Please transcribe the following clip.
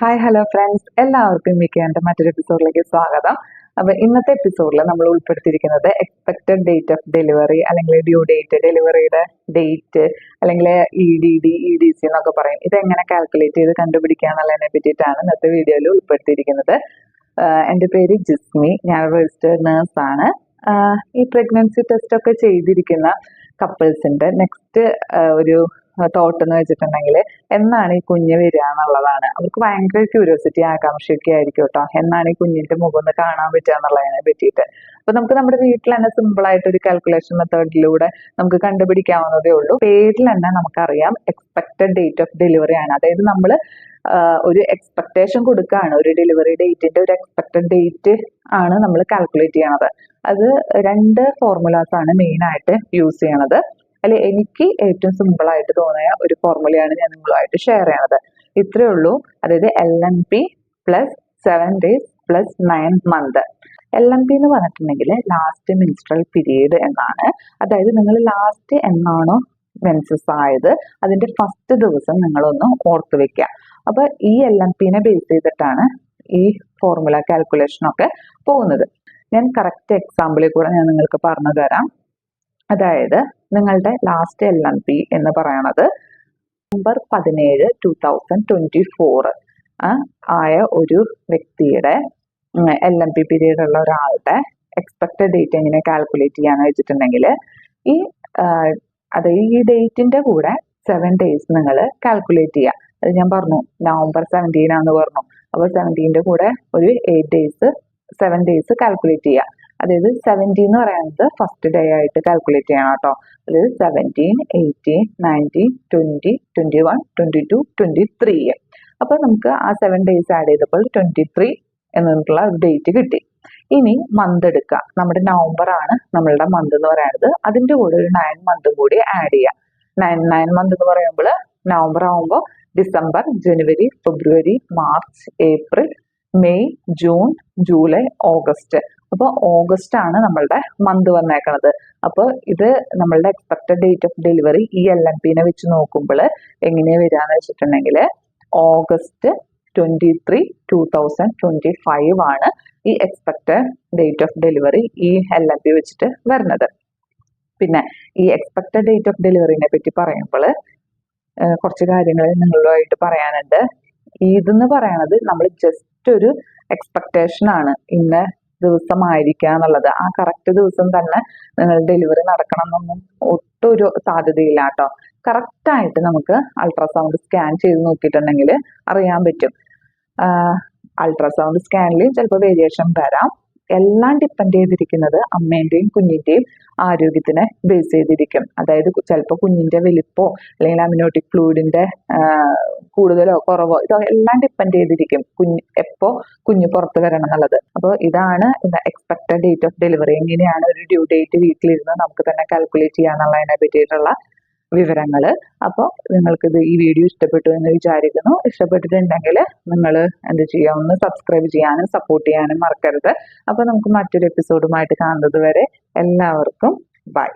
Hi hello friends എല്ലാവർക്കും മിക്കേണ്ട മറ്റൊരു എപ്പിസോഡിലേക്ക് സ്വാഗതം. അപ്പൊ ഇന്നത്തെ എപ്പിസോഡിൽ നമ്മൾ ഉൾപ്പെടുത്തിയിരിക്കുന്നത് എക്സ്പെക്റ്റഡ് ഡേറ്റ് ഓഫ് ഡെലിവറി അല്ലെങ്കിൽ ഡ്യൂ ഡേറ്റ് ഡെലിവറിയുടെ ഡേറ്റ് അല്ലെങ്കിൽ E D D E D C എന്നൊക്കെ പറയും. ഇതെങ്ങനെ കാൽക്കുലേറ്റ് ചെയ്ത് കണ്ടുപിടിക്കാന്നുള്ളതിനെ പറ്റിയിട്ടാണ് ഇന്നത്തെ വീഡിയോയിൽ ഉൾപ്പെടുത്തിയിരിക്കുന്നത്. എന്റെ പേര് ജിസ്മി. ഞാൻ രജിസ്റ്റേഡ് ആണ് ഈ പ്രഗ്നൻസി ടെസ്റ്റ് ഒക്കെ ചെയ്തിരിക്കുന്ന കപ്പിൾസിന്റെ നെക്സ്റ്റ് ഒരു തോട്ട് എന്ന് വെച്ചിട്ടുണ്ടെങ്കിൽ എന്നാണ് ഈ കുഞ്ഞ് വരിക എന്നുള്ളതാണ്. അവർക്ക് ഭയങ്കര ക്യൂരിയോസിറ്റി ആകാംക്ഷയൊക്കെ ആയിരിക്കും കേട്ടോ. എന്നാണ് ഈ കുഞ്ഞിന്റെ മുഖം ഒന്ന് കാണാൻ പറ്റുക എന്നുള്ളതിനെ പറ്റിയിട്ട്. അപ്പൊ നമുക്ക് നമ്മുടെ വീട്ടിൽ തന്നെ സിമ്പിൾ ആയിട്ട് ഒരു കാൽക്കുലേഷൻ മെത്തേഡിലൂടെ നമുക്ക് കണ്ടുപിടിക്കാവുന്നതേ ഉള്ളൂ. പേരിൽ തന്നെ നമുക്കറിയാം എക്സ്പെക്ടഡ് ഡേറ്റ് ഓഫ് ഡെലിവറി ആണ്. അതായത് നമ്മൾ ഒരു എക്സ്പെക്ടേഷൻ കൊടുക്കുകയാണ്. ഒരു ഡെലിവറി ഡേറ്റിന്റെ ഒരു എക്സ്പെക്ടഡ് ഡേറ്റ് ആണ് നമ്മൾ കാൽക്കുലേറ്റ് ചെയ്യണത്. അത് രണ്ട് ഫോർമുലാസ് ആണ് മെയിൻ ആയിട്ട് യൂസ് ചെയ്യണത്. അതിൽ എനിക്ക് ഏറ്റവും സിമ്പിൾ ആയിട്ട് തോന്നിയ ഒരു ഫോർമുലയാണ് ഞാൻ നിങ്ങളുമായിട്ട് ഷെയർ ചെയ്യണത്. ഇത്രയേ ഉള്ളൂ. അതായത് L M P plus seven days plus nine month L M P എന്ന് പറഞ്ഞിട്ടുണ്ടെങ്കിൽ ലാസ്റ്റ് മിൻസ്ട്രൽ പീരീഡ് എന്നാണ്. അതായത് നിങ്ങൾ ലാസ്റ്റ് എന്നാണോ മെൻസസ് ആയത് അതിന്റെ ഫസ്റ്റ് ദിവസം നിങ്ങളൊന്ന് ഓർത്ത് വെക്കുക. അപ്പൊ ഈ എൽ എം പിനെ ബേസ് ചെയ്തിട്ടാണ് ഈ ഫോർമുല കാൽക്കുലേഷൻ ഒക്കെ പോകുന്നത്. ഞാൻ കറക്റ്റ് എക്സാമ്പിളിൽ കൂടെ ഞാൻ നിങ്ങൾക്ക് പറഞ്ഞു തരാം അതായത് നിങ്ങളുടെ ലാസ്റ്റ് എൽ എം പി എന്ന് പറയണത് നവംബർ പതിനേഴ് ടു തൗസൻഡ് ട്വന്റി ഫോർ ആയ ഒരു വ്യക്തിയുടെ എൽ എം പി പീരീഡ് ഉള്ള ഒരാളുടെ എക്സ്പെക്റ്റഡ് ഡേറ്റ് എങ്ങനെ കാൽക്കുലേറ്റ് ചെയ്യാന്ന് വെച്ചിട്ടുണ്ടെങ്കിൽ ഈ അത് ഈ ഡേറ്റിന്റെ കൂടെ സെവൻ ഡേയ്സ് നിങ്ങൾ കാൽക്കുലേറ്റ് ചെയ്യുക അത് ഞാൻ പറഞ്ഞു നവംബർ സെവന്റീൻ ആണെന്ന് പറഞ്ഞു. അപ്പോൾ സെവന്റീന്റെ കൂടെ ഒരു eight days seven days calculate ചെയ്യുക അതായത് സെവന്റീൻ എന്ന് പറയുന്നത് ഫസ്റ്റ് ഡേ ആയിട്ട് കാൽക്കുലേറ്റ് ചെയ്യണം കേട്ടോ. അതായത് seventeen eighteen nineteen twenty twenty one twenty two twenty three അപ്പോൾ നമുക്ക് ആ സെവൻ ഡേയ്സ് ആഡ് ചെയ്തപ്പോൾ ട്വന്റി ത്രീ എന്നുള്ള ഒരു ഡേറ്റ് കിട്ടി. ഇനി മന്ത് എടുക്കുക. നമ്മുടെ നവംബർ ആണ് നമ്മളുടെ മന്ത് എന്ന് പറയുന്നത്. അതിന്റെ കൂടെ ഒരു നയൻ മന്ത് കൂടി ആഡ് ചെയ്യുക. നയൻ നയൻ മന്ത് എന്ന് പറയുമ്പോൾ നവംബർ ആകുമ്പോൾ December January February March April May June July August അപ്പോൾ ഓഗസ്റ്റ് ആണ് നമ്മളുടെ മന്ത് വന്നേക്കണത്. അപ്പോൾ ഇത് നമ്മളുടെ എക്സ്പെക്റ്റഡ് ഡേറ്റ് ഓഫ് ഡെലിവറി ഈ എൽ എം പിന്നെ വെച്ച് നോക്കുമ്പോൾ എങ്ങനെയാ വരികയെന്ന് വെച്ചിട്ടുണ്ടെങ്കിൽ August twenty three two thousand twenty five ആണ് ഈ എക്സ്പെക്റ്റഡ് ഡേറ്റ് ഓഫ് ഡെലിവറി ഈ എൽ എം പി വെച്ചിട്ട് വരുന്നത് പിന്നെ ഈ എക്സ്പെക്റ്റഡ് ഡേറ്റ് ഓഫ് ഡെലിവറിനെ പറ്റി പറയുമ്പോൾ കുറച്ച് കാര്യങ്ങൾ നിങ്ങളുമായിട്ട് പറയാനുണ്ട്. ഇതെന്ന് പറയണത് നമ്മൾ ജസ്റ്റ് ഒരു എക്സ്പെക്ടേഷൻ ആണ്. ഇന്ന ദിവസമായിരിക്കുക എന്നുള്ളത് ആ കറക്റ്റ് ദിവസം തന്നെ നിങ്ങൾ ഡെലിവറി നടക്കണം എന്നൊന്നും ഒട്ടും ഒരു സാധ്യതയില്ല കേട്ടോ കറക്റ്റായിട്ട് നമുക്ക് അൾട്രാസൗണ്ട് സ്കാൻ ചെയ്ത് നോക്കിയിട്ടുണ്ടെങ്കിൽ അറിയാൻ പറ്റും. അൾട്രാസൗണ്ട് സ്കാനിൽ ചിലപ്പോൾ വേരിയേഷൻ വരാം. എല്ലാം ഡിപ്പെൻഡ് ചെയ്തിരിക്കുന്നത് അമ്മേന്റെയും കുഞ്ഞിന്റെയും ആരോഗ്യത്തിനെ ബേസ് ചെയ്തിരിക്കും. അതായത് ചിലപ്പോൾ കുഞ്ഞിന്റെ വലിപ്പോ അല്ലെങ്കിൽ അമിനോട്ടിക് ഫ്ലൂയിഡിന്റെ കൂടുതലോ കുറവോ ഇതോ എല്ലാം ഡിപ്പെൻഡ് ചെയ്തിരിക്കും. കുഞ്ഞ് എപ്പോ കുഞ്ഞ് പുറത്ത് വരണം എന്നുള്ളത്. അപ്പോൾ ഇതാണ് എക്സ്പെക്റ്റഡ് ഡേറ്റ് ഓഫ് ഡെലിവറി എങ്ങനെയാണ് ഒരു ഡ്യൂ ഡേറ്റ് വീട്ടിലിരുന്ന് നമുക്ക് തന്നെ കാൽക്കുലേറ്റ് ചെയ്യാന്നുള്ളതിനെ പറ്റിയിട്ടുള്ള വിവരങ്ങൾ. അപ്പോൾ നിങ്ങൾക്കിത് ഈ വീഡിയോ ഇഷ്ടപ്പെട്ടു എന്ന് വിചാരിക്കുന്നു. ഇഷ്ടപ്പെട്ടിട്ടുണ്ടെങ്കിൽ നിങ്ങൾ എന്ത് ചെയ്യുക ഒന്ന് സബ്സ്ക്രൈബ് ചെയ്യാനും സപ്പോർട്ട് ചെയ്യാനും മറക്കരുത്. അപ്പോൾ നമുക്ക് മറ്റൊരു എപ്പിസോഡുമായിട്ട് കാണുന്നത് വരെ എല്ലാവർക്കും ബൈ